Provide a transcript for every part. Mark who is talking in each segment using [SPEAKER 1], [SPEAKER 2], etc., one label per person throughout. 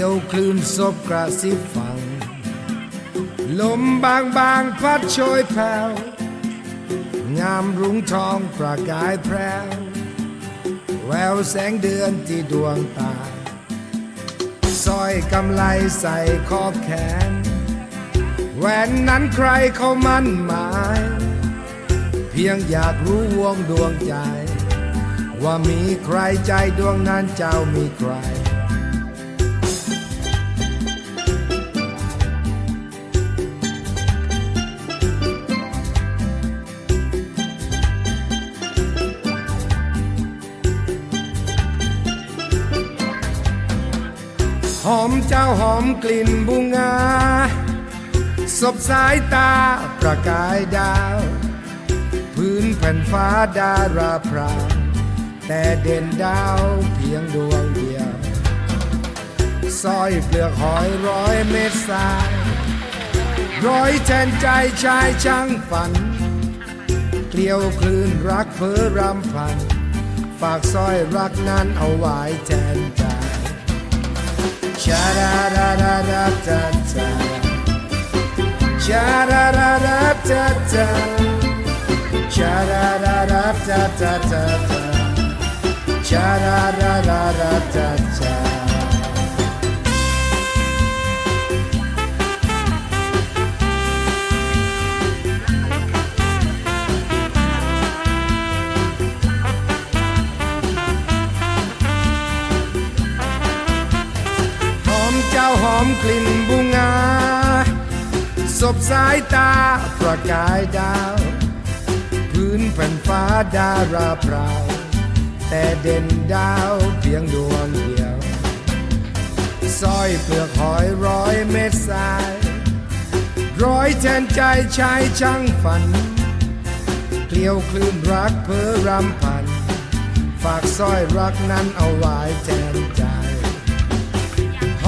[SPEAKER 1] ยว คลื่นซบกระซิบฝั่ง ลมบางบางพัดโชยแผ่ว งามรุ้งทองประกายแพรวแววแสงเดือนที่ดวงตาสร้อยกำไลใส่ข้อแขน แหวนนั้นใครเขามั่นหมาย เพียงอยากรู้วงดวงใจ ว่ามีใครใจดวงนั้นเจ้ามีใคร อมเจ้าหอมกลิ่นบุงาสบสายตาประกายดาว พื้นแผ่นฟ้าดาราพรางแต่เด่นดาวเพียงดวงเดียวสร้อยเปลือกหอยร้อยเม็ดทราย ร้อยแทนใจชายช่างฝัน เกลียวคลื่นรักเพ้อรำพัน ฝากสร้อยรักนั้นเอาไว้แทนใจ Cha-ra-ra-ra-ra-ta-ta. Cha-ra-ra-ra-ta-ta. Cha-ra-ra-ra-ta-ta-ta Cha-ra-ra-ra-ta-ta กลิ่นบุงาสบสายตาประกายดาว พื้นแผ่นฟ้าดาราเปล่า แต่เด่นดาวเพียงดวงเดียวสร้อยเปลือกหอยร้อยเม็ดทราย ร้อยแทนใจชายช่างฝัน เกลียวคลื่นรักเพ้อรำพัน ฝากสร้อยรักนั้นเอาไว้แทนใจ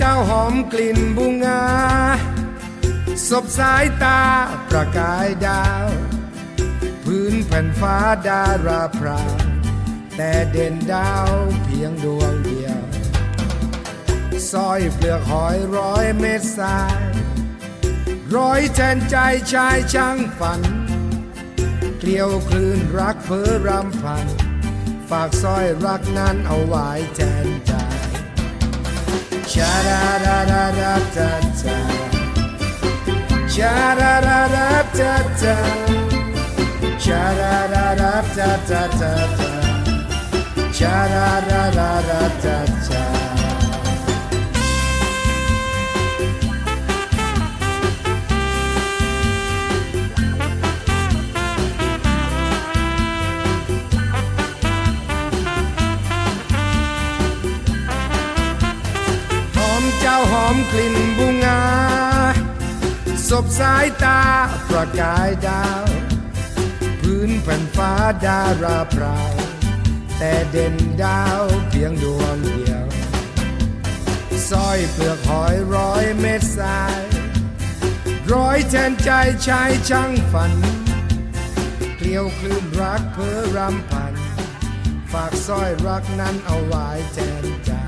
[SPEAKER 1] เจ้าหอมกลิ่นบุงาสบสายตาประกายดาว พื้นแผ่นฟ้าดาราพราวแต่เด่นดาวเพียงดวงเดียวสร้อยเปลือกหอยร้อยเม็ดทราย ร้อยแทนใจชายช่างฝัน เกลียวคลื่นรักเพ้อรำพัน ฝากสร้อยรักนั้นเอาไว้แทนใจ Cha-ra-ra-ra-ra-ta-ta. Cha-ra-ra-ra-ta-ta. Cha-ra-ra-ra-ta-ta-ta Cha-ra-ra-ra-ta-ta าหอมกลิ่นบุงาสบสายตาประกายดาว พื้นแผ่นฟ้าดาราพราวแต่เด่นดาวเพียงดวงเดียวสร้อยเปลือกหอยร้อยเม็ดทราย ร้อยแทนใจชายช่างฝันเกลียวคลื่นรักเพ้อรำพัน ฝากสร้อยรักนั้นเอาไว้แทนใจ